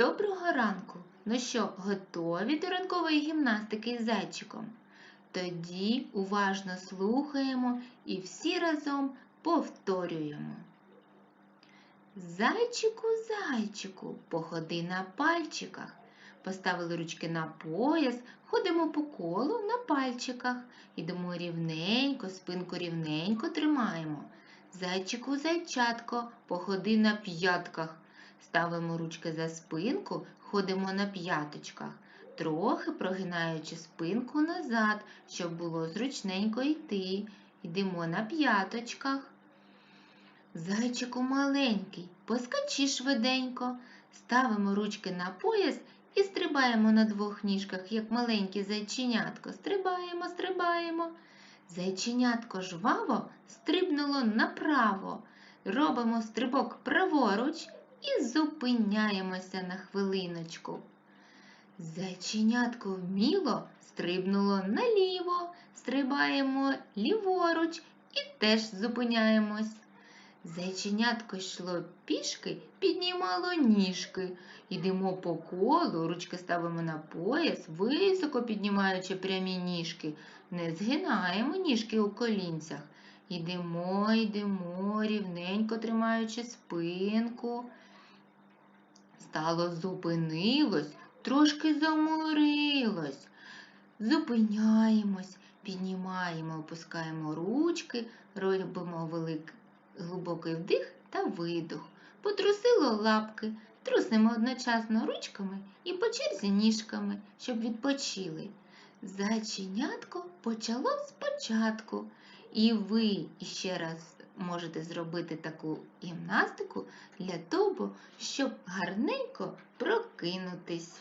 Доброго ранку! Ну що, готові до ранкової гімнастики з зайчиком? Тоді уважно слухаємо і всі разом повторюємо. Зайчику, зайчику, походи на пальчиках. Поставили ручки на пояс, ходимо по колу на пальчиках. Йдемо рівненько, спинку рівненько тримаємо. Зайчику, зайчатко, походи на п'ятках. Ставимо ручки за спинку, ходимо на п'яточках, трохи прогинаючи спинку назад, щоб було зручненько йти. Йдемо на п'яточках. Зайчику маленький, поскачи швиденько. Ставимо ручки на пояс і стрибаємо на двох ніжках, як маленьке зайченятко. Стрибаємо, стрибаємо. Зайченятко жваво стрибнуло направо. Робимо стрибок праворуч і зупиняємося на хвилиночку. Зайченятко вміло стрибнуло наліво, стрибаємо ліворуч і теж зупиняємось. Зайченятко йшло пішки, піднімало ніжки. Йдемо по колу, ручки ставимо на пояс, високо піднімаючи прямі ніжки. Не згинаємо ніжки у колінцях. Йдемо, йдемо, рівненько тримаючи спинку. Стало зупинилось, трошки заморилось. Зупиняємось, піднімаємо, опускаємо ручки, робимо великий глибокий вдих та видох. Потрусило лапки, труснемо одночасно ручками і по черзі ніжками, щоб відпочили. Зайченятко почало спочатку. І ви ще раз можете зробити таку гімнастику для того, щоб гарненько прокинутись.